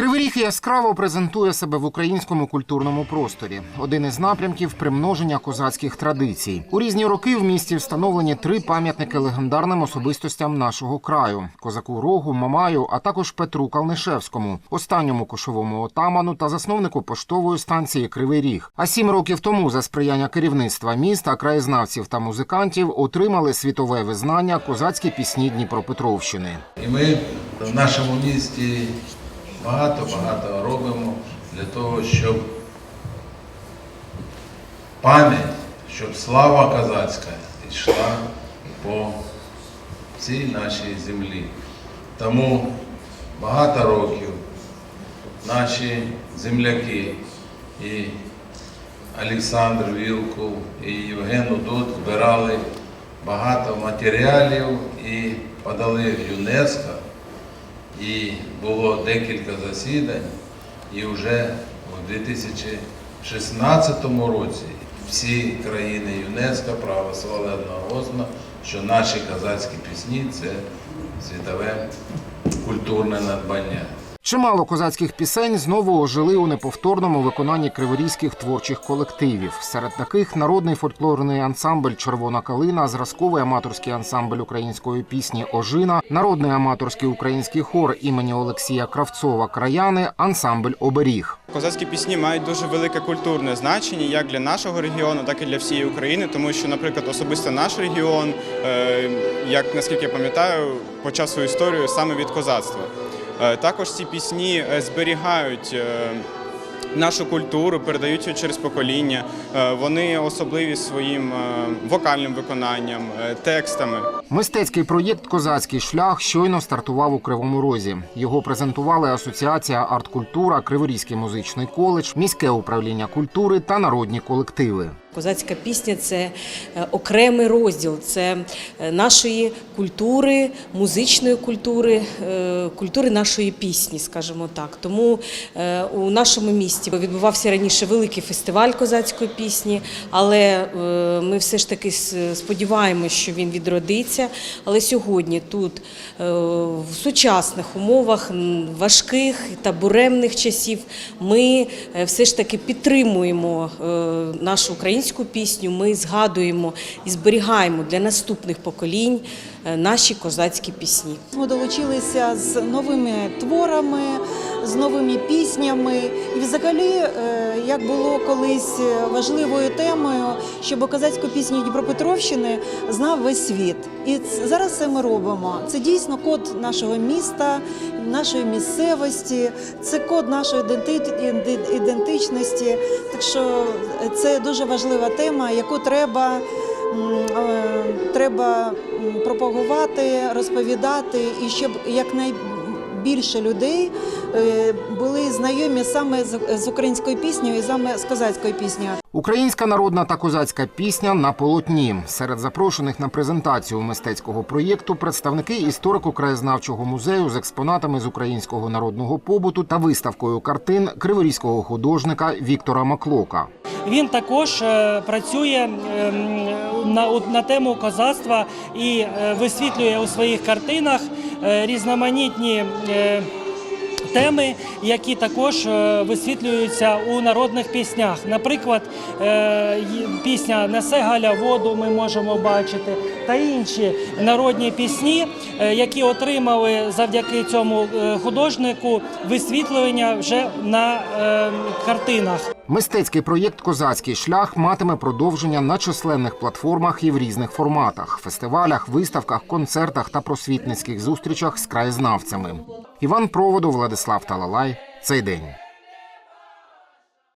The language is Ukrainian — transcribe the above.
Кривий Ріг яскраво презентує себе в українському культурному просторі. Один із напрямків примноження козацьких традицій. У різні роки в місті встановлені три пам'ятники легендарним особистостям нашого краю: козаку Рогу, Мамаю, а також Петру Калнишевському, останньому кошовому отаману та засновнику поштової станції Кривий Ріг. А сім років тому, за сприяння керівництва міста, краєзнавців та музикантів, отримали світове визнання козацькі пісні Дніпропетровщини. І ми в нашому місті багато-багато робимо для того, щоб пам'ять, щоб слава козацька йшла по всій нашій землі. Тому багато років наші земляки і Олександр Вілкул і Євген Удот збирали багато матеріалів і подали в ЮНЕСКО. І було декілька засідань, і вже у 2016 році всі країни ЮНЕСКО проголосували одноголосно, що наші казацькі пісні це світове культурне надбання. Чимало козацьких пісень знову ожили у неповторному виконанні криворізьких творчих колективів. Серед таких народний фольклорний ансамбль Червона калина, зразковий аматорський ансамбль української пісні Ожина, народний аматорський український хор імені Олексія Кравцова Краяни, ансамбль Оберіг. Козацькі пісні мають дуже велике культурне значення як для нашого регіону, так і для всієї України, тому що, наприклад, особисто наш регіон, е, як наскільки я пам'ятаю, почав свою історію саме від козацтва. Е, Також ці пісні е, зберігають. е, Нашу культуру передають її через покоління. Вони особливі своїм вокальним виконанням, текстами. Мистецький проєкт Козацький шлях щойно стартував у Кривому Розі. Його презентували Асоціація арткультура, Криворізький музичний коледж, міське управління культури та народні колективи. Козацька пісня це е, окремий розділ, це е, нашої культури, музичної культури, е, культури нашої пісні, скажімо так. Тому у нашому місті відбувався раніше великий фестиваль козацької пісні, але ми все ж таки сподіваємося, що він відродиться. Але сьогодні тут е, в сучасних умовах важких та буремних часів ми е, все ж таки підтримуємо е, нашу українську пісню. Ми згадуємо і зберігаємо для наступних поколінь наші козацькі пісні. Ми долучилися з новими творами, з новими піснями. І взагалі, е, як було колись важливою темою, щоб козацьку пісню Дніпропетровщини знав весь світ. І зараз це ми робимо. Це дійсно код нашого міста, нашої місцевості, це код нашої ідентичності. Так що це дуже важлива тема, яку треба. Е, Треба пропагувати, розповідати, і щоб якнайбільше людей е, були знайомі саме з- з українською піснею і саме з козацькою піснею. Українська народна та козацька пісня на полотні. Серед запрошених на презентацію мистецького проєкту представники історико-краєзнавчого музею з експонатами з українського народного побуту та виставкою картин криворізького художника Віктора Маклока. Він також е, працює ем, на, на тему козацтва і е, висвітлює у своїх картинах е, різноманітні. е, Теми, які також висвітлюються у народних піснях. Наприклад, пісня Несе Галя воду ми можемо бачити, та інші народні пісні, які отримали завдяки цьому художнику висвітлення вже на картинах. Мистецький проєкт Козацький шлях матиме продовження на численних платформах і в різних форматах: фестивалях, виставках, концертах та просвітницьких зустрічах з краєзнавцями. Іван Проводу, Владислав Талалай. Цей день.